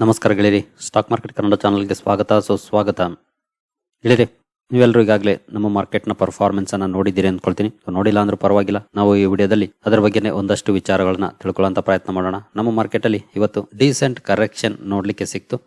ನಮಸ್ಕಾರ ಗೆಳೆಯರಿ. Stock market Kannada ಚಾನಲ್ಗೆ ಸ್ವಾಗತ. ಸುಸ್ವಾಗತ ಗೆಳೆಯರಿ ನೀವೆಲ್ಲರೂ ಈಗಾಗಲೇ ನಮ್ಮ ಮಾರ್ಕೆಟ್ನ ಪರ್ಫಾರ್ಮೆನ್ಸನ್ನು ನೋಡಿದ್ದೀರಿ ಅಂದ್ಕೊಳ್ತೀನಿ. ನೋಡಿಲ್ಲ ಅಂದ್ರೂ ಪರವಾಗಿಲ್ಲ. ನಾವು ಈ ವಿಡಿಯೋದಲ್ಲಿ ಅದರ ಬಗ್ಗೆನೇ ಒಂದಷ್ಟು ವಿಚಾರಗಳನ್ನ ತಿಳ್ಕೊಳ್ಳೋಂಥ ಪ್ರಯತ್ನ ಮಾಡೋಣ. ನಮ್ಮ ಮಾರ್ಕೆಟಲ್ಲಿ ಇವತ್ತು ಡೀಸೆಂಟ್ ಕರೆಕ್ಷನ್ ನೋಡಲಿಕ್ಕೆ ಸಿಕ್ತು.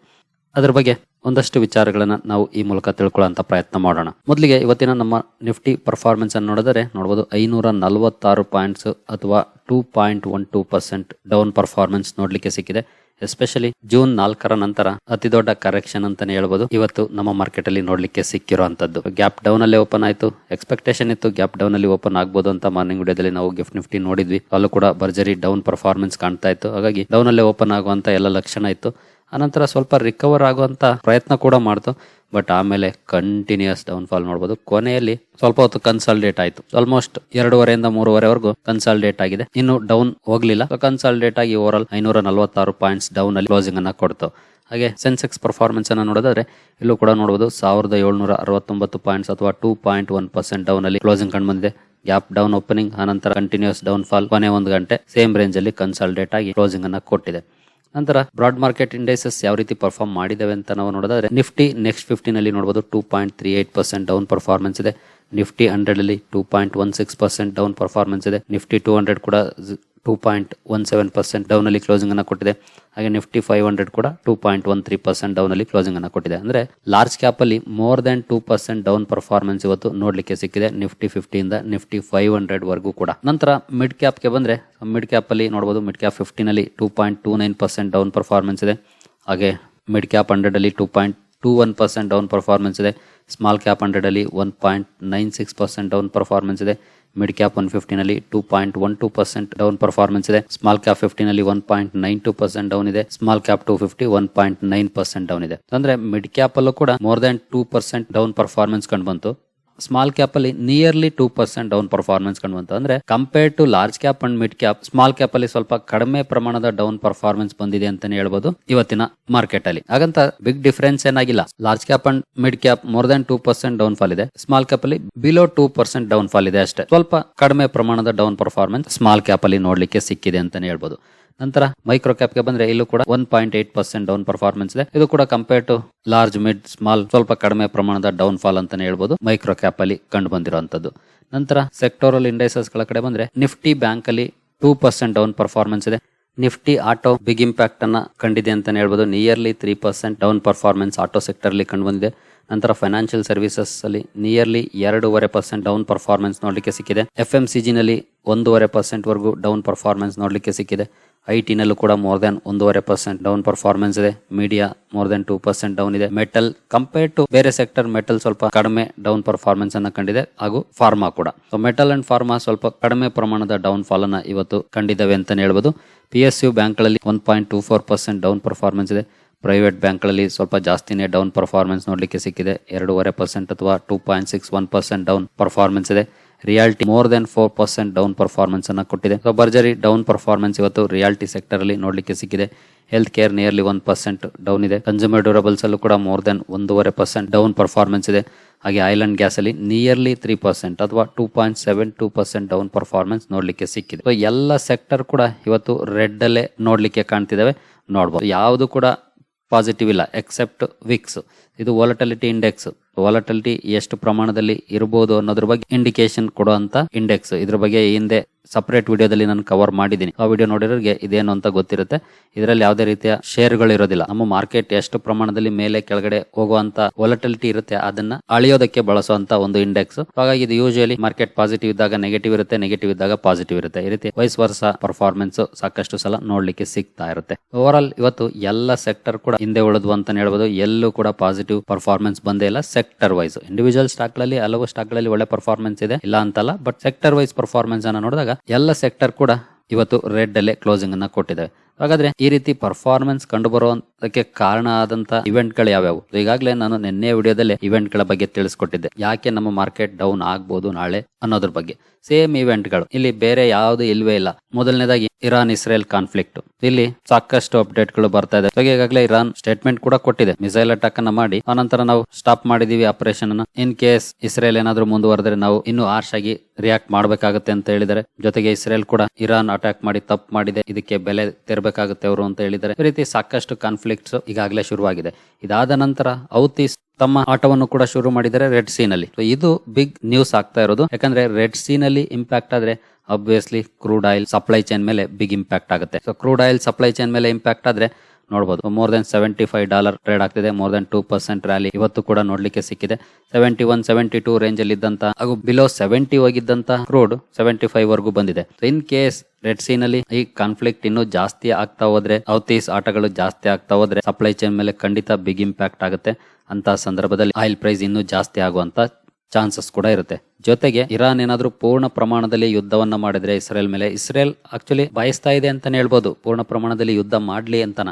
ಅದರ ಬಗ್ಗೆ ಒಂದಷ್ಟು ವಿಚಾರಗಳನ್ನ ನಾವು ಈ ಮೂಲಕ ತಿಳ್ಕೊಳ್ಳೋಂಥ ಪ್ರಯತ್ನ ಮಾಡೋಣ. ಮೊದಲಿಗೆ ಇವತ್ತಿನ ನಮ್ಮ ನಿಫ್ಟಿ ಪರ್ಫಾರ್ಮೆನ್ಸ್ ಅನ್ನು ನೋಡಿದರೆ ನೋಡಬಹುದು ಐನೂರ ನಲವತ್ತಾರು ಪಾಯಿಂಟ್ಸ್ ಅಥವಾ two point one two percent down performance ನೋಡ್ಲಿಕ್ಕೆ ಸಿಕ್ಕಿದೆ. ಎಸ್ಪೆಷಲಿ ಜೂನ್ ನಾಲ್ಕರ ನಂತರ ಅತಿ ದೊಡ್ಡ ಕರೆಕ್ಷನ್ ಅಂತಾನೆ ಹೇಳ್ಬೋದು. ಇವತ್ತು ನಮ್ಮ ಮಾರ್ಕೆಟ್ ಅಲ್ಲಿ ನೋಡ್ಲಿಕ್ಕೆ ಸಿಕ್ಕಿರುವಂತದ್ದು ಗ್ಯಾಪ್ ಡೌನ್ ಅಲ್ಲಿ ಓಪನ್ ಆಯ್ತು. ಎಕ್ಸ್ಪೆಕ್ಟೇಷನ್ ಇತ್ತು ಗ್ಯಾಪ್ ಡೌನ್ ಅಲ್ಲಿ ಓಪನ್ ಆಗ್ಬೋದು ಅಂತ ಮಾರ್ನಿಂಗ್ ವಿಡಿಯೋದಲ್ಲಿ ನಾವು ಗಿಫ್ಟ್ ನಿಫ್ಟಿ ನೋಡಿದ್ವಿ. ಅಲ್ಲೂ ಕೂಡ ಭರ್ಜರಿ ಡೌನ್ ಪರ್ಫಾರ್ಮೆನ್ಸ್ ಕಾಣ್ತಾ ಇತ್ತು. ಹಾಗಾಗಿ ಡೌನ್ ಅಲ್ಲಿ ಓಪನ್ ಆಗುವಂತ ಎಲ್ಲ ಲಕ್ಷಣ ಇತ್ತು. ಅನಂತರ ಸ್ವಲ್ಪ ರಿಕವರ್ ಆಗುವಂತ ಪ್ರಯತ್ನ ಕೂಡ ಮಾಡ್ತು. ಬಟ್ ಆಮೇಲೆ ಕಂಟಿನ್ಯೂಸ್ ಡೌನ್ ಫಾಲ್ ನೋಡಬಹುದು ಕೊನೆಯಲ್ಲಿ ಸ್ವಲ್ಪ ಹೊತ್ತು ಕನ್ಸಲ್ಟೇಟ್ ಆಯಿತು. ಆಲ್ಮೋಸ್ಟ್ ಎರಡೂವರೆಯಿಂದ ಮೂರುವರೆವರೆಗೂ ಕನ್ಸಲ್ಟೇಟ್ ಆಗಿದೆ. ಇನ್ನು ಡೌನ್ ಹೋಗ್ಲಿಲ್ಲ. ಕನ್ಸಲ್ಟೇಟ್ ಆಗಿ ಓವರ್ ಆಲ್ ಐನೂರ ನಲವತ್ತಾರು ಪಾಯಿಂಟ್ಸ್ ಡೌನ್ ಅಲ್ಲಿ ಕ್ಲೋಸಿಂಗ್ ಅನ್ನ ಕೊಡ್ತು. ಹಾಗೆ ಸೆನ್ಸೆಕ್ಸ್ ಪರ್ಫಾರ್ಮೆನ್ಸ್ ಅನ್ನು ನೋಡೋದಾದ್ರೆ, ಇಲ್ಲೂ ಕೂಡ ನೋಡಬಹುದು ಸಾವಿರದ ಏಳ್ನೂರ ಅರವತ್ತೊಂಬತ್ತು ಪಾಯಿಂಟ್ಸ್ ಅಥವಾ two point one percent down ಅಲ್ಲಿ ಕ್ಲೋಸಿಂಗ್ ಕಂಡು ಬಂದಿದೆ ಗ್ಯಾಪ್ ಡೌನ್ ಓಪನಿಂಗ್ ಆನಂತರ ಕಂಟಿನ್ಯೂಸ್ ಡೌನ್ ಫಾಲ್ ಕೊನೆ ಒಂದು ಗಂಟೆ ಸೇಮ್ ರೇಂಜ್ ಅಲ್ಲಿ ಕನ್ಸಲ್ಟೇಟ್ ಆಗಿ ಕ್ಲೋಸಿಂಗ್ ಅನ್ನ ಕೊಟ್ಟಿದೆ. ನಂತರ ಬ್ರಾಡ್ ಮಾರ್ಕೆಟ್ ಇಂಡೈಸಸ್ ಯಾವ ರೀತಿ ಪರ್ಫಾರ್ಮ್ ಮಾಡಿದಾವೆ ಅಂತ ನಾವು ನೋಡೋದಾದ್ರೆ, ನಿಫ್ಟಿ ನೆಕ್ಸ್ಟ್ ಫಿಫ್ಟಿನ್ ಅಲ್ಲಿ ನೋಡಬಹುದು two point three eight percent down performance ಇದೆ. ನಿಫ್ಟಿ ಹಂಡ್ರೆಡ್ ಅಲ್ಲಿ two point one six percent down performance ಇದೆ. ನಿಫ್ಟಿ ಟೂ ಹಂಡ್ರೆಡ್ ಕೂಡ two point one seven percent ಡೌನಲ್ಲಿ ಕ್ಲೋಸಿಂಗನ್ನು ಕೊಟ್ಟಿದೆ. ಹಾಗೆ ನಿಫ್ಟಿ ಫೈವ್ ಹಂಡ್ರೆಡ್ ಕೂಡ two point one three percent ಡೌನಲ್ಲಿ ಕ್ಲೋಸಿಂಗನ್ನು ಕೊಟ್ಟಿದೆ. ಅಂದರೆ ಲಾರ್ಜ್ ಕ್ಯಾಪ್ ಅಲ್ಲಿ more than two percent down performance ಇವತ್ತು ನೋಡಲಿಕ್ಕೆ ಸಿಕ್ಕಿದೆ ನಿಫ್ಟಿ ಫಿಫ್ಟಿಯಿಂದ ನಿಫ್ಟಿ ಫೈವ್ ಹಂಡ್ರೆಡ್ವರೆಗೂ ಕೂಡ. ನಂತರ ಮಿಡ್ ಕ್ಯಾಪ್ಗೆ ಬಂದರೆ ಮಿಡ್ ಕ್ಯಾಪ್ ಅಲ್ಲಿ ನೋಡಬಹುದು mid cap ಫಿಫ್ಟಿನಲ್ಲಿ two point two nine percent down performance ಇದೆ. ಹಾಗೆ mid cap ಹಂಡ್ರೆಡಲ್ಲಿ two point two one percent down performance ಇದೆ. Small cap ಹಂಡ್ರೆಡಲ್ಲಿ one point nine six percent down performance ಇದೆ. Mid cap one ಫಿಫ್ಟಿನಲ್ಲಿ two point one two percent down performance ಇದೆ. Small cap ಫಿಫ್ಟಿನಲ್ಲಿ one point nine two percent down ಇದೆ. Small cap two fifty one point nine percent down ಇದೆ. ಅಂದ್ರೆ mid cap ಅಲ್ಲೂ ಕೂಡ more than two percent down performance ಕಂಡು ಬಂತು. Small cap ಅಲ್ಲಿ nearly two percent down performance ಅಂದ್ರೆ compare to large cap and mid cap small cap ಅಲ್ಲಿ ಸ್ವಲ್ಪ ಕಡಿಮೆ ಪ್ರಮಾಣದ ಡೌನ್ ಪರ್ಫಾರ್ಮೆನ್ಸ್ ಬಂದಿದೆ ಅಂತಾನೆ ಹೇಳ್ಬೋದು ಇವತ್ತಿನ ಮಾರ್ಕೆಟ್ ಅಲ್ಲಿ. ಹಾಗಂತ ಬಿಗ್ ಡಿಫರೆನ್ಸ್ ಏನಾಗಿಲ್ಲ. Large cap and mid cap more than two percent down fall ಇದೆ. ಸ್ಮಾಲ್ ಕ್ಯಾಪ್ ಅಲ್ಲಿ below two percent down fall ಇದೆ ಅಷ್ಟೇ. ಸ್ವಲ್ಪ ಕಡಿಮೆ ಪ್ರಮಾಣದ ಡೌನ್ ಪರ್ಫಾರ್ಮೆನ್ಸ್ ಸ್ಮಾಲ್ ಕ್ಯಾಪ್ ಅಲ್ಲಿ ನೋಡ್ಲಿಕ್ಕೆ ಸಿಕ್ಕಿದೆ ಅಂತಾನೆ ಹೇಳ್ಬೋದು. ನಂತರ ಮೈಕ್ರೋ ಕ್ಯಾಪ್ಗೆ ಬಂದ್ರೆ ಇಲ್ಲೂ ಕೂಡ one point eight percent down performance ಇದೆ. ಇದು ಕೂಡ compare to large mid small ಸ್ವಲ್ಪ ಕಡಿಮೆ ಪ್ರಮಾಣದ ಡೌನ್ ಫಾಲ್ ಅಂತಾನೆ ಹೇಳ್ಬೋದು ಮೈಕ್ರೋ ಕ್ಯಾಪ್ ಅಲ್ಲಿ ಕಂಡು ಬಂದಿರುವಂತದ್ದು ನಂತರ ಸೆಕ್ಟೋರಲ್ ಇಂಡೈಸಸ್ಗಳ ಕಡೆ ಬಂದ್ರೆ ನಿಫ್ಟಿ ಬ್ಯಾಂಕ್ ಅಲ್ಲಿ ಟೂ ಪರ್ಸೆಂಟ್ ಡೌನ್ ಪರ್ಫಾರ್ಮೆನ್ಸ್ ಇದೆ. ನಿಫ್ಟಿ ಆಟೋ ಬಿಗ್ ಇಂಪ್ಯಾಕ್ಟ್ ಅನ್ನ ಕಂಡಿದೆ ಅಂತಾನೆ ಹೇಳ್ಬೋದು. Nearly three percent down performance auto sector ಅಲ್ಲಿ ಕಂಡು ಬಂದಿದೆ. ನಂತರ ಫೈನಾನ್ಷಿಯಲ್ ಸರ್ವಿಸಸ್ ಅಲ್ಲಿ ನಿಯರ್ಲಿ ಎರಡೂವರೆ ಪರ್ಸೆಂಟ್ ಡೌನ್ ಪರ್ಫಾರ್ಮೆನ್ಸ್ ನೋಡಲಿಕ್ಕೆ ಸಿಕ್ಕಿದೆ. ಎಫ್ ಎಂ ಸಿ ಜಿನಲ್ಲಿ ಒಂದೂವರೆ ಪರ್ಸೆಂಟ್ ವರೆಗೂ ಡೌನ್ ಪರ್ಫಾರ್ಮೆನ್ಸ್ ನೋಡಲಿಕ್ಕೆ ಸಿಕ್ಕಿದೆ. ಐ ಟಿನಲ್ಲೂ ಕೂಡ ಮೋರ್ ದನ್ ಒಂದೂವರೆ ಪರ್ಸೆಂಟ್ ಡೌನ್ ಪರ್ಫಾರ್ಮೆನ್ಸ್ ಇದೆ. Media more than two percent down ಇದೆ. ಮೆಟಲ್ ಕಂಪೇರ್ ಟು ಬೇರೆ ಸೆಕ್ಟರ್ ಮೆಟಲ್ ಸ್ವಲ್ಪ ಕಡಿಮೆ ಡೌನ್ ಪರ್ಫಾರ್ಮೆನ್ಸ್ ಅನ್ನ ಕಂಡಿದೆ. ಹಾಗೂ ಫಾರ್ಮಾ ಕೂಡ. ಸೊ ಮೆಟಲ್ ಅಂಡ್ ಫಾರ್ಮಾ ಸ್ವಲ್ಪ ಕಡಿಮೆ ಪ್ರಮಾಣದ ಡೌನ್ ಫಾಲ್ ಅನ್ನ ಇವತ್ತು ಕಂಡಿದ್ದಾವೆ ಅಂತಾನೆ ಹೇಳ್ಬೋದು. ಪಿ ಎಸ್ ಯು ಬ್ಯಾಂಕ್ಗಳಲ್ಲಿ one point two four percent down performance ಇದೆ. ಪ್ರೈವೇಟ್ ಬ್ಯಾಂಕ್ಗಳಲ್ಲಿ ಸ್ವಲ್ಪ ಜಾಸ್ತಿನೇ ಡೌನ್ ಪರ್ಫಾರ್ಮೆನ್ಸ್ ನೋಡಲಿಕ್ಕೆ ಸಿಕ್ಕಿದೆ. ಎರಡೂವರೆ ಪರ್ಸೆಂಟ್ ಅಥವಾ two point six one percent down performance ಇದೆ. Realty more than four percent down performance ಅನ್ನು ಕೊಟ್ಟಿದೆ. ಸೊ ಭರ್ಜರಿ ಡೌನ್ ಪರ್ಫಾರ್ಮೆನ್ಸ್ ಇವತ್ತು ರಿಯಾಲಿಟಿ ಸೆಕ್ಟರ್ ಅಲ್ಲಿ ನೋಡಲಿಕ್ಕೆ ಸಿಕ್ಕಿದೆ. Health care nearly one percent down ಇದೆ. ಕನ್ಸ್ಯೂಮರ್ ಡ್ಯೂರಬಲ್ಸ್ ಅಲ್ಲೂ ಕೂಡ ಮೋರ್ ದೆನ್ ಒಂದೂವರೆ ಪರ್ಸೆಂಟ್ ಡೌನ್ ಪರ್ಫಾರ್ಮೆನ್ಸ್ ಇದೆ. ಹಾಗೆ ಐಲ್ಯಾಂಡ್ ಗ್ಯಾಸ್ ಅಲ್ಲಿ ನಿಯರ್ಲಿ ತ್ರೀ ಪರ್ಸೆಂಟ್ ಅಥವಾ two point seven two percent down performance ನೋಡಲಿಕ್ಕೆ ಸಿಕ್ಕಿದೆ. ಎಲ್ಲ ಸೆಕ್ಟರ್ ಕೂಡ ಇವತ್ತು ರೆಡ್ ಅಲ್ಲೇ ನೋಡಲಿಕ್ಕೆ ಕಾಣ್ತಿದ್ದಾವೆ ನೋಡ್ಬೋದು. ಯಾವುದು ಕೂಡ ಪಾಸಿಟಿವ್ ಇಲ್ಲ ಎಕ್ಸೆಪ್ಟ್ ವಿಕ್ಸ್ ಇದು ವಾಲಟಲಿಟಿ ಇಂಡೆಕ್ಸ್ ವಾಲಟಲಿಟಿ ಎಷ್ಟು ಪ್ರಮಾಣದಲ್ಲಿ ಇರಬಹುದು ಅನ್ನೋದ್ರ ಬಗ್ಗೆ ಇಂಡಿಕೇಶನ್ ಕೊಡುವಂತ ಇಂಡೆಕ್ಸ್ ಇದ್ರ ಬಗ್ಗೆ ಹಿಂದೆ ಸಪರೇಟ್ ವಿಡಿಯೋದಲ್ಲಿ ನಾನು ಕವರ್ ಮಾಡಿದ್ದೀನಿ. ಆ ವಿಡಿಯೋ ನೋಡಿರೋರಿಗೆ ಇದೇನು ಅಂತ ಗೊತ್ತಿರುತ್ತೆ. ಇದರಲ್ಲಿ ಯಾವುದೇ ರೀತಿಯ ಶೇರ್ಗಳು ಇರೋದಿಲ್ಲ. ನಮ್ಮ ಮಾರ್ಕೆಟ್ ಎಷ್ಟು ಪ್ರಮಾಣದಲ್ಲಿ ಮೇಲೆ ಕೆಳಗಡೆ ಹೋಗುವಂತ ವಾಲಟಿಲಿಟಿ ಇರುತ್ತೆ ಅದನ್ನ ಅಳಿಯೋದಕ್ಕೆ ಬಳಸುವಂತ ಒಂದು ಇಂಡೆಕ್ಸ್ ಹಾಗಾಗಿ ಇದು ಯೂಶಲಿ ಮಾರ್ಕೆಟ್ ಪಾಸಿಟಿವ್ ಇದ್ದಾಗ ನೆಗೆಟಿವ್ ಇರುತ್ತೆ ನೆಗೆಟಿವ್ ಇದ್ದಾಗ ಪಾಸಿಟಿವ್ ಇರುತ್ತೆ. ಈ ರೀತಿ ವಯಸ್ ವರ್ಷ ಪರ್ಫಾರ್ಮೆನ್ಸ್ ಸಾಕಷ್ಟು ಸಲ ನೋಡ್ಲಿಕ್ಕೆ ಸಿಗ್ತಾ ಇರುತ್ತೆ. ಓವರ್ ಆಲ್ ಇವತ್ತು ಎಲ್ಲ ಸೆಕ್ಟರ್ ಕೂಡ ಹಿಂದೆ ಉಳಿದು ಅಂತ ಹೇಳ್ಬೋದು. ಎಲ್ಲೂ ಕೂಡ ಪಾಸಿಟಿವ್ ಪರ್ಫಾರ್ಮೆನ್ಸ್ ಬಂದೇ ಇಲ್ಲ ಸೆಕ್ಟರ್ ವೈಸ್ ಇಂಡಿವಿಜುವಲ್ ಸ್ಟಾಕ್ಗಳಲ್ಲಿ ಹಲವು ಸ್ಟಾಕ್ಗಳಲ್ಲಿ ಒಳ್ಳೆ ಪರ್ಫಾರ್ಮೆನ್ಸ್ ಇದೆ. ಇಲ್ಲ ಅಂತಲ್ಲ ಬಟ್ ಸೆಕ್ಟರ್ ವೈಸ್ ಪರ್ಫಾರ್ಮೆನ್ಸ್ ಅನ್ನ ನೋಡಿದಾಗ ಎಲ್ಲ ಸೆಕ್ಟರ್ ಕೂಡ ಇವತ್ತು ರೆಡ್ ಅಲ್ಲೇ ಕ್ಲೋಸಿಂಗ್ ಅನ್ನ ಕೊಟ್ಟಿದ್ದಾರೆ ಹಾಗಾದ್ರೆ ಈ ರೀತಿ ಪರ್ಫಾರ್ಮೆನ್ಸ್ ಕಂಡು ಬರುವಂತಕ್ಕೆ ಕಾರಣ ಆದಂತ ಇವೆಂಟ್ಗಳು ಯಾವ್ಯಾವು? ಈಗಾಗಲೇ ನಾನು ನಿನ್ನೆ ವಿಡಿಯೋದಲ್ಲಿ ಇವೆಂಟ್ಗಳ ಬಗ್ಗೆ ತಿಳಿಸ್ಕೊಟ್ಟಿದ್ದೆ. ಯಾಕೆ ನಮ್ಮ ಮಾರ್ಕೆಟ್ ಡೌನ್ ಆಗ್ಬೋದು ನಾಳೆ ಅನ್ನೋದ್ರ ಬಗ್ಗೆ. ಸೇಮ್ ಇವೆಂಟ್ಗಳು ಇಲ್ಲಿ ಬೇರೆ ಯಾವುದು ಇಲ್ವೇ ಇಲ್ಲ. ಮೊದಲನೇದಾಗಿ ಇರಾನ್ ಇಸ್ರೇಲ್ ಕಾನ್ಫ್ಲಿಕ್ಟ್ ಇಲ್ಲಿ ಸಾಕಷ್ಟು ಅಪ್ಡೇಟ್ಗಳು ಬರ್ತಾ ಇದೆ. ಈಗಾಗಲೇ ಇರಾನ್ ಸ್ಟೇಟ್ಮೆಂಟ್ ಕೂಡ ಕೊಟ್ಟಿದೆ. ಮಿಸೈಲ್ ಅಟ್ಯಾಕ್ ಅನ್ನ ಮಾಡಿ, ಆನಂತರ ನಾವು ಸ್ಟಾಪ್ ಮಾಡಿದೀವಿ ಆಪರೇಷನ್ ಅನ್ನ. ಇನ್ ಕೇಸ್ ಇಸ್ರೇಲ್ ಏನಾದ್ರೂ ಮುಂದುವರೆದ್ರೆ ನಾವು ಇನ್ನು ಆರ್ಶ್ ಆಗಿ ರಿಯಾಕ್ಟ್ ಮಾಡಬೇಕಾಗುತ್ತೆ ಅಂತ ಹೇಳಿದರೆ ಜೊತೆಗೆ ಇಸ್ರೇಲ್ ಕೂಡ ಇರಾನ್ ಅಟ್ಯಾಕ್ ಮಾಡಿ, ತಪ್ಪು ಮಾಡಿದೆ. ಇದಕ್ಕೆ ಬೆಲೆ ತೆರಬೇಕಾಗುತ್ತೆ ಅವರು ಅಂತ ಹೇಳಿದ್ದಾರೆ. ಈ ರೀತಿ ಸಾಕಷ್ಟು ಕಾನ್ಫ್ಲಿಕ್ಟ್ ಕಾನ್ಫ್ಲಿಕ್ಟ್ಸ್ ಈಗಾಗಲೇ ಶುರುವಾಗಿದೆ. ಇದಾದ ನಂತರ ಔತೀಸ್ ತಮ್ಮ ಆಟವನ್ನು ಕೂಡ ಶುರು ಮಾಡಿದ್ದಾರೆ ರೆಡ್ ಸೀ ನಲ್ಲಿ. ಇದು ಬಿಗ್ ನ್ಯೂಸ್ ಆಗ್ತಾ ಇರೋದು. ಯಾಕಂದ್ರೆ ರೆಡ್ ಸೀ ನಲ್ಲಿ ಇಂಪ್ಯಾಕ್ಟ್ ಆದ್ರೆ obviously crude oil supply chain ಮೇಲೆ ಬಿಗ್ ಇಂಪ್ಯಾಕ್ಟ್ ಆಗುತ್ತೆ. So crude oil supply chain ಮೇಲೆ ಇಂಪ್ಯಾಕ್ಟ್ ಆದ್ರೆ ನೋಡಬಹುದು more than seventy five dollar trade ಆಗ್ತಿದೆ. More than two percent rally ಇವತ್ತು ಕೂಡ ನೋಡ್ಲಿಕ್ಕೆ ಸಿಕ್ಕಿದೆ. Seventy one seventy two range ಅಲ್ಲಿ ಇದ್ದಂತ ಹಾಗೂ ಬಿಲೋ ಸೆವೆಂಟಿ ಹೋಗಿದ್ದಂತ ಕ್ರೂಡ್ ಸೆವೆಂಟಿ ಫೈವ್ ವರೆಗೂ ಬಂದಿದೆ. ಇನ್ ಕೇಸ್ ರೆಡ್ ಸೀ ನಲ್ಲಿ ಈ ಕಾನ್ಫ್ಲಿಕ್ಟ್ ಇನ್ನೂ ಜಾಸ್ತಿ ಆಗ್ತಾ ಹೋದ್ರೆ ಔತೀಸ್ ಆಟಗಳು ಜಾಸ್ತಿ ಆಗ್ತಾ ಹೋದ್ರೆ ಸಪ್ಲೈ ಚೈನ್ ಮೇಲೆ ಖಂಡಿತ ಬಿಗ್ ಇಂಪ್ಯಾಕ್ಟ್ ಆಗುತ್ತೆ. ಅಂತ ಸಂದರ್ಭದಲ್ಲಿ ಆಯಿಲ್ ಪ್ರೈಸ್ ಇನ್ನೂ ಜಾಸ್ತಿ ಆಗುವಂತ ಚಾನ್ಸಸ್ ಕೂಡ ಇರುತ್ತೆ. ಜೊತೆಗೆ ಇರಾನ್ ಏನಾದ್ರೂ ಪೂರ್ಣ ಪ್ರಮಾಣದಲ್ಲಿ ಯುದ್ಧವನ್ನ ಮಾಡಿದ್ರೆ ಇಸ್ರೇಲ್ ಮೇಲೆ, ಇಸ್ರೇಲ್ ಆಕ್ಚುಲಿ ಬಯಸ್ತಾ ಇದೆ ಅಂತಾನೆ ಹೇಳ್ಬೋದು. ಪೂರ್ಣ ಪ್ರಮಾಣದಲ್ಲಿ ಯುದ್ಧ ಮಾಡ್ಲಿ ಅಂತನ.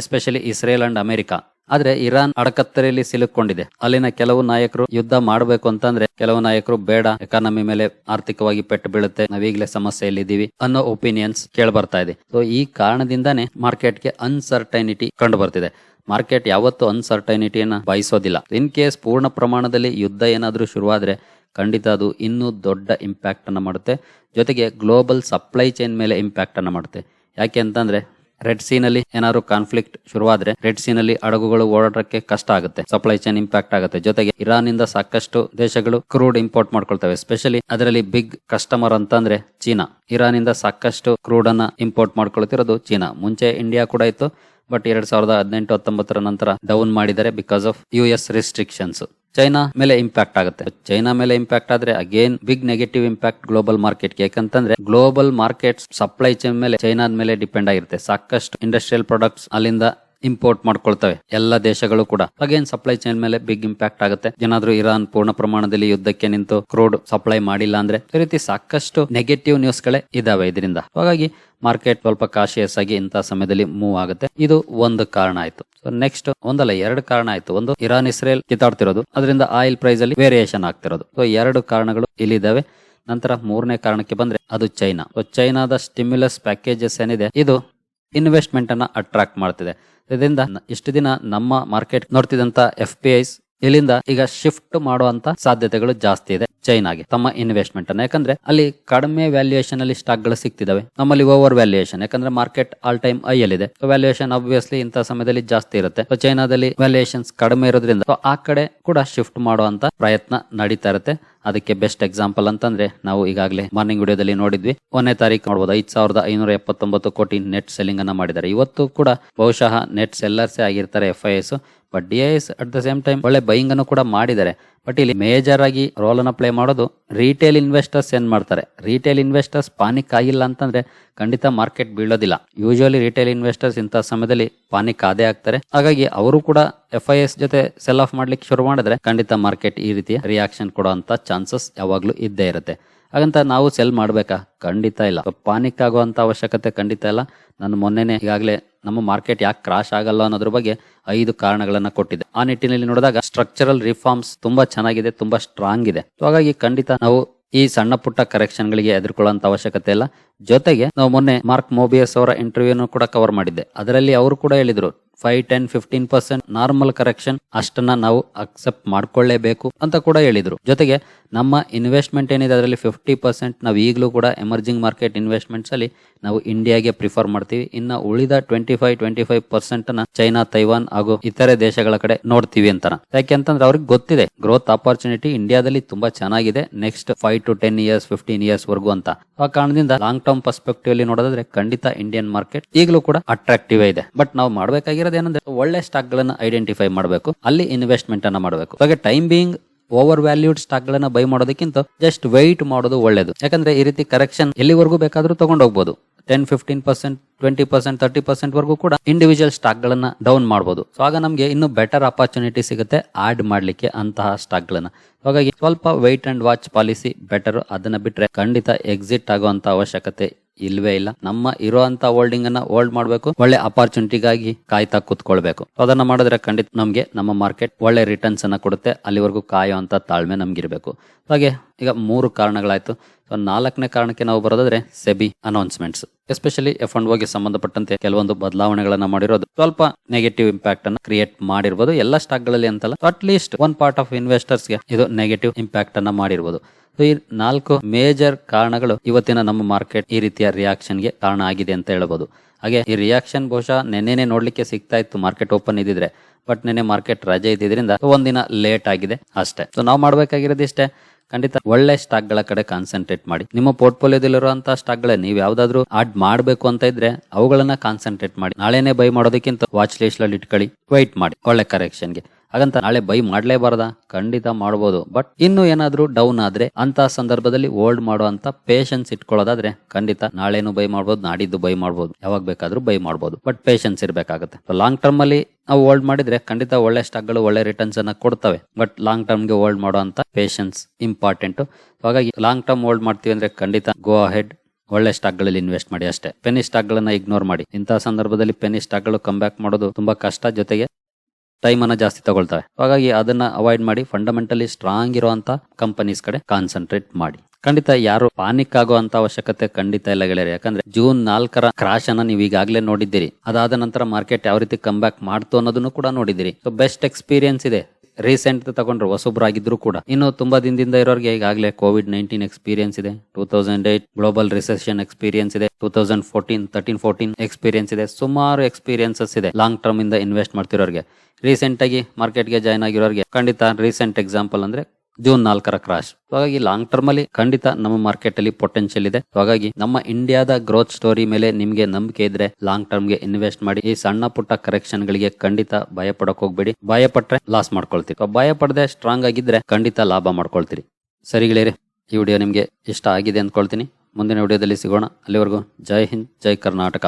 ಎಸ್ಪೆಷಲಿ ಇಸ್ರೇಲ್ ಅಂಡ್ ಅಮೆರಿಕ ಆದ್ರೆ ಇರಾನ್ ಅಡಕತ್ತರೆಯಲ್ಲಿ ಸಿಲುಕೊಂಡಿದೆ ಅಲ್ಲಿನ ಕೆಲವು ನಾಯಕರು ಯುದ್ಧ ಮಾಡಬೇಕು ಅಂತಂದ್ರೆ ಕೆಲವು ನಾಯಕರು ಬೇಡ ಎಕಾನಮಿ ಮೇಲೆ ಆರ್ಥಿಕವಾಗಿ ಪೆಟ್ಟು ಬೀಳುತ್ತೆ, ನಾವೀಗ್ಲೇ ಸಮಸ್ಯೆಯಲ್ಲಿದ್ದೀವಿ ಅನ್ನೋ ಒಪಿನಿಯನ್ಸ್ ಕೇಳ ಬರ್ತಾ ಇದೆ. ಸೊ ಈ ಕಾರಣದಿಂದಾನೇ ಮಾರ್ಕೆಟ್ಗೆ ಅನ್ಸರ್ಟೈನಿಟಿ ಕಂಡು ಬರ್ತಿದೆ ಮಾರ್ಕೆಟ್ ಯಾವತ್ತೂ ಅನ್ಸರ್ಟೈನಿಟಿಯನ್ನ ಬಯಸೋದಿಲ್ಲ. ಇನ್ ಕೇಸ್ ಪೂರ್ಣ ಪ್ರಮಾಣದಲ್ಲಿ ಯುದ್ಧ ಏನಾದ್ರೂ ಶುರುವಾದ್ರೆ ಖಂಡಿತ ಅದು ಇನ್ನೂ ದೊಡ್ಡ ಇಂಪ್ಯಾಕ್ಟ್ ಅನ್ನ ಮಾಡುತ್ತೆ. ಜೊತೆಗೆ ಗ್ಲೋಬಲ್ ಸಪ್ಲೈ ಚೈನ್ ಮೇಲೆ ಇಂಪ್ಯಾಕ್ಟ್ ಅನ್ನ ಮಾಡುತ್ತೆ. ಯಾಕೆ ಅಂತಂದ್ರೆ ರೆಡ್ ಸೀನಲ್ಲಿ ಏನಾದ್ರು ಕಾನ್ಫ್ಲಿಕ್ಟ್ ಶುರುವಾದ್ರೆ ರೆಡ್ ಸೀನಲ್ಲಿ ಹಡಗುಗಳು ಓಡಾಡಕ್ಕೆ ಕಷ್ಟ ಆಗುತ್ತೆ. ಸಪ್ಲೈ ಚೈನ್ ಇಂಪ್ಯಾಕ್ಟ್ ಆಗುತ್ತೆ. ಜೊತೆಗೆ ಇರಾನ್ ಇಂದ ಸಾಕಷ್ಟು ದೇಶಗಳು ಕ್ರೂಡ್ ಇಂಪೋರ್ಟ್ ಮಾಡ್ಕೊಳ್ತವೆ. ಸ್ಪೆಷಲಿ ಅದರಲ್ಲಿ ಬಿಗ್ ಕಸ್ಟಮರ್ ಅಂತಂದ್ರೆ ಚೀನಾ. ಇರಾನ್ ಇಂದ ಸಾಕಷ್ಟು ಕ್ರೂಡ್ ಅನ್ನ ಇಂಪೋರ್ಟ್ ಮಾಡ್ಕೊಳ್ತಿರೋದು ಚೀನಾ. ಮುಂಚೆ ಇಂಡಿಯಾ ಕೂಡ ಇತ್ತು ಬಟ್ ಎರಡ್ ಸಾವಿರದ ಹದಿನೆಂಟು ಹತ್ತೊಂಬತ್ತರ ನಂತರ ಡೌನ್ ಮಾಡಿದರೆ because of U S restrictions China ಮೇಲೆ ಇಂಪ್ಯಾಕ್ಟ್ ಆಗುತ್ತೆ. ಚೈನಾ ಮೇಲೆ ಇಂಪ್ಯಾಕ್ಟ್ ಆದ್ರೆ again big negative impact global market ಯಾಕಂತಂದ್ರೆ ಗ್ಲೋಬಲ್ ಮಾರ್ಕೆಟ್ ಸಪ್ಲೈ ಚೈನ್ ಮೇಲೆ, ಚೈನಾದ ಮೇಲೆ ಡಿಪೆಂಡ್ ಆಗಿರುತ್ತೆ. ಸಾಕಷ್ಟು ಇಂಡಸ್ಟ್ರಿಯಲ್ ಪ್ರಾಡಕ್ಟ್ಸ್ ಅಲ್ಲಿಂದ ಇಂಪೋರ್ಟ್ ಮಾಡ್ಕೊಳ್ತವೆ. ಎಲ್ಲ ದೇಶಗಳು ಕೂಡ. ಅಗೇನ್ ಸಪ್ಲೈ ಚೈನ್ ಮೇಲೆ ಬಿಗ್ ಇಂಪ್ಯಾಕ್ಟ್ ಆಗುತ್ತೆ. ಏನಾದ್ರೂ ಇರಾನ್ ಪೂರ್ಣ ಪ್ರಮಾಣದಲ್ಲಿ ಯುದ್ಧಕ್ಕೆ ನಿಂತು ಕ್ರೂಡ್ ಸಪ್ಲೈ ಮಾಡಿಲ್ಲ ಅಂದ್ರೆ, ಈ ರೀತಿ ಸಾಕಷ್ಟು ನೆಗೆಟಿವ್ ನ್ಯೂಸ್ ಗಳೇ ಇದಾವೆ ಇದರಿಂದ. ಹಾಗಾಗಿ ಮಾರ್ಕೆಟ್ ಸ್ವಲ್ಪ ಕಾಶಿಯಸ್ ಆಗಿ ಇಂತಹ ಸಮಯದಲ್ಲಿ ಮೂವ್ ಆಗುತ್ತೆ. ಇದು ಒಂದು ಕಾರಣ ಆಯ್ತು. ಸೊ ನೆಕ್ಸ್ಟ್ ಒಂದಲ್ಲ, ಎರಡು ಕಾರಣ ಆಯ್ತು. ಒಂದು ಇರಾನ್ ಇಸ್ರೇಲ್ ಕಿತ್ತಾಡ್ತಿರೋದು. ಅದರಿಂದ ಆಯಿಲ್ ಪ್ರೈಸ್ ಅಲ್ಲಿ ವೇರಿಯೇಷನ್ ಆಗ್ತಿರೋದು. ಸೊ ಎರಡು ಕಾರಣಗಳು ಇಲ್ಲಿದ್ದಾವೆ. ನಂತರ ಮೂರನೇ ಕಾರಣಕ್ಕೆ ಬಂದ್ರೆ ಅದು ಚೈನಾ. ಸೊ ಚೈನಾದ ಸ್ಟಿಮ್ಯುಲಸ್ ಪ್ಯಾಕೇಜಸ್ ಏನಿದೆ, ಇದು ಇನ್ವೆಸ್ಟ್ಮೆಂಟ್ ಅನ್ನ ಅಟ್ರಾಕ್ಟ್ ಮಾಡ್ತಿದೆ. ಇದರಿಂದ ಇಷ್ಟು ದಿನ ನಮ್ಮ ಮಾರ್ಕೆಟ್ ನೋಡ್ತಿದಂತ ಎಫ್ ಪಿ ಐಸ್ ಇಲ್ಲಿಂದ ಈಗ ಶಿಫ್ಟ್ ಮಾಡುವಂತ ಸಾಧ್ಯತೆಗಳು ಜಾಸ್ತಿ ಇದೆ. ಚೈನಾಗೆ ತಮ್ಮ ಇನ್ವೆಸ್ಟ್ಮೆಂಟ್ ಅನ್ನ. ಯಾಕಂದ್ರೆ ಅಲ್ಲಿ ಕಡಿಮೆ ವ್ಯಾಲ್ಯೂಯೇಷನ್ ಅಲ್ಲಿ ಸ್ಟಾಕ್ಗಳು ಸಿಗ್ತಿದಾವೆ. ನಮ್ಮಲ್ಲಿ ಓವರ್ ವ್ಯಾಲ್ಯೂಯೇಷನ್ ಯಾಕಂದ್ರೆ ಮಾರ್ಕೆಟ್ ಆಲ್ ಟೈಮ್ ಐ ಇದೆ ವ್ಯಾಲ್ಯೂಯೇಷನ್ ಅಬ್ವಿಯಸ್ಲಿ ಇಂತಹ ಸಮಯದಲ್ಲಿ ಜಾಸ್ತಿ ಇರುತ್ತೆ. ಚೈನಾದಲ್ಲಿ ವ್ಯಾಲ್ಯೂಯೇಷನ್ಸ್ ಕಡಿಮೆ ಇರೋದ್ರಿಂದ ಆ ಕಡೆ ಕೂಡ ಶಿಫ್ಟ್ ಮಾಡುವಂತ ಪ್ರಯತ್ನ ನಡೀತಾ ಇರುತ್ತೆ. ಅದಕ್ಕೆ ಬೆಸ್ಟ್ ಎಕ್ಸಾಂಪಲ್ ಅಂತಂದ್ರೆ ನಾವು ಈಗಾಗಲೇ ಮಾರ್ನಿಂಗ್ ವಿಡಿಯೋದಲ್ಲಿ ನೋಡಿದ್ವಿ. ಒಂದನೇ ತಾರೀಕು ನೋಡಬಹುದು ಐದ್ ಸಾವಿರದ ಐನೂರ ಎಪ್ಪತ್ತೊಂಬತ್ತು ಕೋಟಿ ನೆಟ್ ಸೆಲ್ಲಿಂಗ್ ಅನ್ನ ಮಾಡಿದ್ದಾರೆ. ಇವತ್ತು ಕೂಡ ಬಹುಶಃ ನೆಟ್ ಸೆಲ್ಲರ್ಸೇ ಆಗಿರ್ತಾರೆ F I S but D I S at the same time ಒಳ್ಳೆ ಬೈಯಿಂಗ್ ಅನ್ನು ಕೂಡ ಮಾಡಿದ್ದಾರೆ. ಬಟ್ ಇಲ್ಲಿ ಮೇಜರ್ ಆಗಿ ರೋಲ್ ಅನ್ನ ಪ್ಲೇ ಮಾಡೋದು ರಿಟೇಲ್ ಇನ್ವೆಸ್ಟರ್ಸ್ ಏನ್ ಮಾಡ್ತಾರೆ? ರಿಟೇಲ್ ಇನ್ವೆಸ್ಟರ್ಸ್ ಪಾನಿಕ್ ಆಗಿಲ್ಲ ಅಂತಂದ್ರೆ ಖಂಡಿತ ಮಾರ್ಕೆಟ್ ಬೀಳೋದಿಲ್ಲ. ಯೂಶುವಲಿ ರಿಟೇಲ್ ಇನ್ವೆಸ್ಟರ್ಸ್ ಇಂತಹ ಸಮಯದಲ್ಲಿ ಪಾನಿಕ್ ಆದೇ ಆಗ್ತಾರೆ. ಹಾಗಾಗಿ ಅವರು ಕೂಡ ಎಫ್ ಐ ಎಸ್ ಜೊತೆ ಸೆಲ್ ಆಫ್ ಮಾಡ್ಲಿಕ್ಕೆ ಶುರು ಮಾಡಿದ್ರೆ ಖಂಡಿತ ಮಾರ್ಕೆಟ್ ಈ ರೀತಿಯ ರಿಯಾಕ್ಷನ್ ಕೊಡುವಂತ ಚಾನ್ಸಸ್ ಯಾವಾಗ್ಲೂ ಇದ್ದೇ ಇರುತ್ತೆ. ಹಾಗಂತ ನಾವು ಸೆಲ್ ಮಾಡ್ಬೇಕಾ? ಖಂಡಿತ ಇಲ್ಲ. ಪಾನಿಕ್ ಆಗುವಂತ ಅವಶ್ಯಕತೆ ಖಂಡಿತ ಇಲ್ಲ. ನಾನು ಮೊನ್ನೆನೆ ಈಗಾಗಲೇ ನಮ್ಮ ಮಾರ್ಕೆಟ್ ಯಾಕೆ ಕ್ರಾಶ್ ಆಗಲ್ಲ ಅನ್ನೋದ್ರ ಬಗ್ಗೆ ಐದು ಕಾರಣಗಳನ್ನ ಕೊಟ್ಟಿದೆ ಆ ನಿಟ್ಟಿನಲ್ಲಿ ನೋಡಿದಾಗ ಸ್ಟ್ರಕ್ಚರಲ್ ರಿಫಾರ್ಮ್ಸ್ ತುಂಬಾ ಚೆನ್ನಾಗಿದೆ, ತುಂಬಾ ಸ್ಟ್ರಾಂಗ್ ಇದೆ. ಹಾಗಾಗಿ ಖಂಡಿತ ನಾವು ಈ ಸಣ್ಣ ಪುಟ್ಟ ಕರೆಕ್ಷನ್ ಗಳಿಗೆ ಎದುರ್ಕೊಳ್ಳುವಂತ ಅವಶ್ಯಕತೆ ಇಲ್ಲ. ಜೊತೆಗೆ ನಾವು ಮೊನ್ನೆ ಮಾರ್ಕ್ ಮೋಬಿಯಸ್ ಅವರ ಇಂಟರ್ವ್ಯೂನು ಕೂಡ ಕವರ್ ಮಾಡಿದ್ದೆ. ಅದರಲ್ಲಿ ಅವರು ಕೂಡ ಹೇಳಿದ್ರು five ten fifteen percent normal correction ಅಷ್ಟನ್ನ ನಾವು ಅಕ್ಸೆಪ್ಟ್ ಮಾಡ್ಕೊಳ್ಳೇಬೇಕು ಅಂತ ಕೂಡ ಹೇಳಿದ್ರು. ಜೊತೆಗೆ ನಮ್ಮ ಇನ್ವೆಸ್ಟ್ಮೆಂಟ್ ಏನಿದೆ ಅದರಲ್ಲಿ ಫಿಫ್ಟಿ ಪರ್ಸೆಂಟ್ ನಾವು ಈಗಲೂ ಕೂಡ ಎಮರ್ಜಿಂಗ್ ಮಾರ್ಕೆಟ್ ಇನ್ವೆಸ್ಟ್ಮೆಂಟ್ಸ್ ಅಲ್ಲಿ ನಾವು ಇಂಡಿಯಾಗೆ ಪ್ರಿಫರ್ ಮಾಡ್ತೀವಿ. ಇನ್ನ ಉಳಿದ ಟ್ವೆಂಟಿ ಫೈವ್ ಟ್ವೆಂಟಿ ಫೈವ್ ಪರ್ಸೆಂಟ್ನ ಚೈನಾ ತೈವಾನ್ ಹಾಗೂ ಇತರೆ ದೇಶಗಳ ಕಡೆ ನೋಡ್ತೀವಿ ಅಂತ ಯಾಕೆ ಅಂತಂದ್ರೆ ಅವ್ರಿಗೆ ಗೊತ್ತಿದೆ ಗ್ರೋತ್ ಆಪರ್ಚುನಿಟಿ ಇಂಡಿಯಾದಲ್ಲಿ ತುಂಬಾ ಚೆನ್ನಾಗಿದೆ next five to ten years fifteen years ವರ್ಗೂ ಅಂತ. ಆ ಕಾರಣದಿಂದ ಲಾಂಗ್ ಟರ್ಮ್ ಪರ್ಸ್ಪೆಕ್ಟಿವ್ ಅಲ್ಲಿ ನೋಡೋದಾದ್ರೆ ಖಂಡಿತ ಇಂಡಿಯನ್ ಮಾರ್ಕೆಟ್ ಈಗಲೂ ಕೂಡ ಅಟ್ರಾಕ್ಟಿವ್ ಇದೆ. ಬಟ್ ನಾವು ಏನಂದ್ರೆ ಒಳ್ಳೆ ಸ್ಟಾಕ್ ಗಳನ್ನ ಐಡೆಂಟಿಫೈ ಮಾಡಬೇಕು. ಅಲ್ಲಿ ಇನ್ವೆಸ್ಟ್ಮೆಂಟ್ ಅನ್ನ ಮಾಡಬೇಕು. ಹಾಗೆ time being over valued stock ಗಳನ್ನ ಬೈ ಮಾಡೋದಕ್ಕಿಂತ ಜಸ್ಟ್ ವೆಯ್ಟ್ ಮಾಡೋದು ಒಳ್ಳೇದು. ಯಾಕಂದ್ರೆ ಈ ರೀತಿ ಕರೆಕ್ಷನ್ ಎಲ್ಲಿವರೆಗೂ ಬೇಕಾದ್ರೂ ತಗೊಂಡೋಗ್ಬೋದು. Ten, fifteen percent, twenty percent thirty percent ವರೆಗೂ ಕೂಡ ಇಂಡಿವಿಜುವಲ್ ಸ್ಟಾಕ್ ಗಳನ್ನ ಡೌನ್ ಮಾಡಬಹುದು ಸೊ ಆಗ ನಮಗೆ ಇನ್ನು ಬೆಟರ್ ಅಪರ್ಚುನಿಟಿ ಸಿಗುತ್ತೆ ಆಡ್ ಮಾಡ್ಲಿಕ್ಕೆ ಅಂತಹ ಸ್ಟಾಕ್ ಗಳನ್ನ ಹಾಗಾಗಿ ಸ್ವಲ್ಪ wait and watch policy better. ಅದನ್ನ ಬಿಟ್ರೆ ಖಂಡಿತ ಎಕ್ಸಿಟ್ ಆಗುವಂತ ಅವಶ್ಯಕತೆ ಇಲ್ವೇ ಇಲ್ಲ. ನಮ್ಮ ಇರುವಂತ ಹೋಲ್ಡಿಂಗ್ ಅನ್ನ ಹೋಲ್ಡ್ ಮಾಡಬೇಕು. ಒಳ್ಳೆ ಅಪಾರ್ಚುನಿಟಿಗಾಗಿ ಕಾಯ್ತಾ ಕೂತ್ಕೊಳ್ಬೇಕು. ಅದನ್ನ ಮಾಡಿದ್ರೆ ಖಂಡಿತ ನಮ್ಗೆ ನಮ್ಮ ಮಾರ್ಕೆಟ್ ಒಳ್ಳೆ ರಿಟರ್ನ್ಸ್ ಅನ್ನ ಕೊಡುತ್ತೆ. ಅಲ್ಲಿವರೆಗೂ ಕಾಯುವಂತ ತಾಳ್ಮೆ ನಮ್ಗಿರ್ಬೇಕು. ಹಾಗೆ ಈಗ ಮೂರು ಕಾರಣಗಳಾಯ್ತು. ಸೊ ನಾಲ್ಕನೇ ಕಾರಣಕ್ಕೆ ನಾವು ಬರೋದಾದ್ರೆ SEBI announcements especially F and ಓಗೆ ಸಂಬಂಧಪಟ್ಟಂತೆ ಕೆಲವೊಂದು ಬದಲಾವಣೆಗಳನ್ನ ಮಾಡಿರೋದು. ಸ್ವಲ್ಪ ನೆಗೆಟಿವ್ ಇಂಪ್ಯಾಕ್ಟ್ ಅನ್ನ ಕ್ರಿಯೇಟ್ ಮಾಡಿರ್ಬೋದು. ಎಲ್ಲ ಸ್ಟಾಕ್ಗಳಲ್ಲಿ ಅಂತಲ್ಲ at least one part of ಇನ್ವೆಸ್ಟರ್ಸ್ಗೆ ಇದು ನೆಗೆಟಿವ್ ಇಂಪ್ಯಾಕ್ಟ್ ಅನ್ನ ಮಾಡಿರ್ಬೋದು. ಈ ನಾಲ್ಕು ಮೇಜರ್ ಕಾರಣಗಳು ಇವತ್ತಿನ ನಮ್ಮ ಮಾರ್ಕೆಟ್ ಈ ರೀತಿಯ ರಿಯಾಕ್ಷನ್ಗೆ ಕಾರಣ ಆಗಿದೆ ಅಂತ ಹೇಳ್ಬೋದು. ಹಾಗೆ ಈ ರಿಯಾಕ್ಷನ್ ಬಹುಶಃ ನೆನ್ನೆನೆ ನೋಡ್ಲಿಕ್ಕೆ ಸಿಗ್ತಾ ಇತ್ತು ಮಾರ್ಕೆಟ್ ಓಪನ್ ಇದ್ದಿದ್ರೆ. ಬಟ್ ನೆನ್ನೆ ಮಾರ್ಕೆಟ್ ರಜೆ ಇದ್ದಿದ್ರಿಂದ ಒಂದಿನ ಲೇಟ್ ಆಗಿದೆ ಅಷ್ಟೇ. ಸೊ ನಾವು ಮಾಡ್ಬೇಕಾಗಿರೋದು ಇಷ್ಟೇ. ಖಂಡಿತ ಒಳ್ಳೆ ಸ್ಟಾಕ್ಗಳ ಕಡೆ ಕಾನ್ಸಂಟ್ರೇಟ್ ಮಾಡಿ. ನಿಮ್ಮ ಪೋರ್ಟ್ಫೋಲಿಯೋದಲ್ಲಿರುವಂತಹ ಸ್ಟಾಕ್ ಗಳೇ ನೀವು ಯಾವ್ದಾದ್ರು ಆಡ್ ಮಾಡಬೇಕು ಅಂತ ಇದ್ರೆ ಅವುಗಳನ್ನ ಕಾನ್ಸಂಟ್ರೇಟ್ ಮಾಡಿ. ನಾಳೆನೆ ಬೈ ಮಾಡೋದಕ್ಕಿಂತ ವಾಚ್ ಲಿಸ್ಟ್ ಅಲ್ಲಿ ಇಟ್ಕೊಳ್ಳಿ. ವೈಟ್ ಮಾಡಿ. ಒಳ್ಳೆ ಕರೆಕ್ಷನ್ಗೆ. ಹಾಗಂತ ನಾಳೆ ಬೈ ಮಾಡ್ಲೇಬಾರ್ದ? ಖಂಡಿತ ಮಾಡ್ಬೋದು. ಬಟ್ ಇನ್ನು ಏನಾದ್ರೂ ಡೌನ್ ಆದ್ರೆ ಅಂತ ಸಂದರ್ಭದಲ್ಲಿ ಹೋಲ್ಡ್ ಮಾಡುವಂತ ಪೇಷನ್ಸ್ ಇಟ್ಕೊಳ್ಳೋದಾದ್ರೆ ಖಂಡಿತ ನಾಳೆನು ಬೈ ಮಾಡ್ಬೋದು, ನಾಡಿದ್ದು ಬೈ ಮಾಡ್ಬೋದು. ಯಾವಾಗ ಬೇಕಾದ್ರೂ ಬೈ ಮಾಡ್ಬೋದು. ಬಟ್ ಪೇಷನ್ಸ್ ಇರಬೇಕಾಗುತ್ತೆ. ಲಾಂಗ್ ಟರ್ಮ್ ಅಲ್ಲಿ ನಾವು ಹೋಲ್ಡ್ ಮಾಡಿದ್ರೆ ಖಂಡಿತ ಒಳ್ಳೆ ಸ್ಟಾಕ್ಗಳು, ಒಳ್ಳೆ ರಿಟರ್ನ್ಸ್ ಅನ್ನ ಕೊಡ್ತವೆ. ಬಟ್ ಲಾಂಗ್ ಟರ್ಮ್ಗೆ ಹೋಲ್ಡ್ ಮಾಡುವಂತ ಪೇಷನ್ಸ್ ಇಂಪಾರ್ಟೆಂಟ್ ಹಾಗಾಗಿ ಲಾಂಗ್ ಟರ್ಮ್ ಹೋಲ್ಡ್ ಮಾಡ್ತೀವಿ ಅಂದ್ರೆ ಖಂಡಿತ ಗೋ ಅಹೆಡ್ ಒಳ್ಳೆ ಸ್ಟಾಕ್ಗಳಲ್ಲಿ ಇನ್ವೆಸ್ಟ್ ಮಾಡಿ ಅಷ್ಟೇ. ಪೆನಿ ಸ್ಟಾಕ್ ಗಳನ್ನ ಇಗ್ನೋರ್ ಮಾಡಿ. ಇಂತಹ ಸಂದರ್ಭದಲ್ಲಿ ಪೆನಿ ಸ್ಟಾಕ್ಗಳು ಕಮ್ ಬ್ಯಾಕ್ ಮಾಡೋದು ತುಂಬಾ ಕಷ್ಟ ಜೊತೆಗೆ ಟೈಮ್ ಅನ್ನ ಜಾಸ್ತಿ ತಗೊಳ್ತವೆ. ಹಾಗಾಗಿ ಅದನ್ನ ಅವಾಯ್ಡ್ ಮಾಡಿ ಫಂಡಮೆಂಟಲಿ ಸ್ಟ್ರಾಂಗ್ ಇರುವಂತ ಕಂಪನೀಸ್ ಕಡೆ ಕಾನ್ಸಂಟ್ರೇಟ್ ಮಾಡಿ. ಖಂಡಿತ ಯಾರು ಪಾನಿಕ್ ಆಗುವಂತ ಅವಶ್ಯಕತೆ ಖಂಡಿತ ಇಲ್ಲ ಗೆಳೆಯರೆ. ಯಾಕಂದ್ರೆ ಜೂನ್ ನಾಲ್ಕರ ಕ್ರಾಶ್ ಅನ್ನ ನೀವು ಈಗಾಗಲೇ ನೋಡಿದ್ದೀರಿ. ಅದಾದ ನಂತರ ಮಾರ್ಕೆಟ್ ಯಾವ ರೀತಿ ಕಮ್ ಬ್ಯಾಕ್ ಮಾಡ್ತು ಅನ್ನೋದನ್ನು ಕೂಡ ನೋಡಿದ್ದೀರಿ. ಸೊ ಬೆಸ್ಟ್ ಎಕ್ಸ್ಪೀರಿಯನ್ಸ್ ಇದೆ. ರೀಸೆಂಟ್ ತಗೊಂಡ್ರೆ ಹೊಸೊಬ್ಬರಾಗಿದ್ರು ಕೂಡ. ಇನ್ನು ತುಂಬಾ ದಿನದಿಂದ ಇರೋರಿಗೆ ಈಗಾಗಲೇ ಕೋವಿಡ್ ನೈನ್ಟೀನ್ ಎಕ್ಸ್ಪೀರಿಯನ್ಸ್ ಇದೆ. Two thousand eight global recession experience ಇದೆ. Two thousand fourteen thirteen fourteen experience ಇದೆ. ಸುಮಾರು ಎಕ್ಸ್ಪೀರಿಯನ್ಸಸ್ ಇದೆ ಲಾಂಗ್ ಟರ್ಮ್ ಇಂದ ಇನ್ವೆಸ್ಟ್ ಮಾಡ್ತಿರೋರಿಗೆ. ರೀಸೆಂಟ್ ಆಗಿ ಮಾರ್ಕೆಟ್ಗೆ ಜಾಯ್ನ್ ಆಗಿರೋರಿಗೆ ಖಂಡಿತ ರೀಸೆಂಟ್ ಎಕ್ಸಾಂಪಲ್ ಅಂದ್ರೆ ಜೂನ್ ನಾಲ್ಕರ ಕ್ರಾಶ್ ಹಾಗಾಗಿ ಲಾಂಗ್ ಟರ್ಮ್ ಅಲ್ಲಿ ಖಂಡಿತ ನಮ್ಮ ಮಾರ್ಕೆಟ್ ಅಲ್ಲಿ ಪೊಟೆನ್ಶಿಯಲ್ ಇದೆ. ಹಾಗಾಗಿ ನಮ್ಮ ಇಂಡಿಯಾದ ಗ್ರೋತ್ ಸ್ಟೋರಿ ಮೇಲೆ ನಿಮ್ಗೆ ನಂಬಿಕೆ ಇದ್ರೆ ಲಾಂಗ್ ಟರ್ಮ್ಗೆ ಇನ್ವೆಸ್ಟ್ ಮಾಡಿ. ಈ ಸಣ್ಣ ಪುಟ್ಟ ಕರೆಕ್ಷನ್ ಗಳಿಗೆ ಖಂಡಿತ ಭಯ ಪಡಕ್ ಹೋಗ್ಬೇಡಿ. ಭಯ ಪಟ್ರೆ ಲಾಸ್ ಮಾಡ್ಕೊಳ್ತೀರಿ. ಭಯ ಪಡದೆ ಸ್ಟ್ರಾಂಗ್ ಆಗಿದ್ರೆ ಖಂಡಿತ ಲಾಭ ಮಾಡ್ಕೊಳ್ತೀರಿ. ಸರಿ ಗೆಳೆಯರಿ, ಈ ವಿಡಿಯೋ ನಿಮ್ಗೆ ಇಷ್ಟ ಆಗಿದೆ ಅಂದ್ಕೊಳ್ತೀನಿ. ಮುಂದಿನ ವಿಡಿಯೋದಲ್ಲಿ ಸಿಗೋಣ. ಅಲ್ಲಿವರೆಗೂ ಜೈ ಹಿಂದ್, ಜೈ ಕರ್ನಾಟಕ.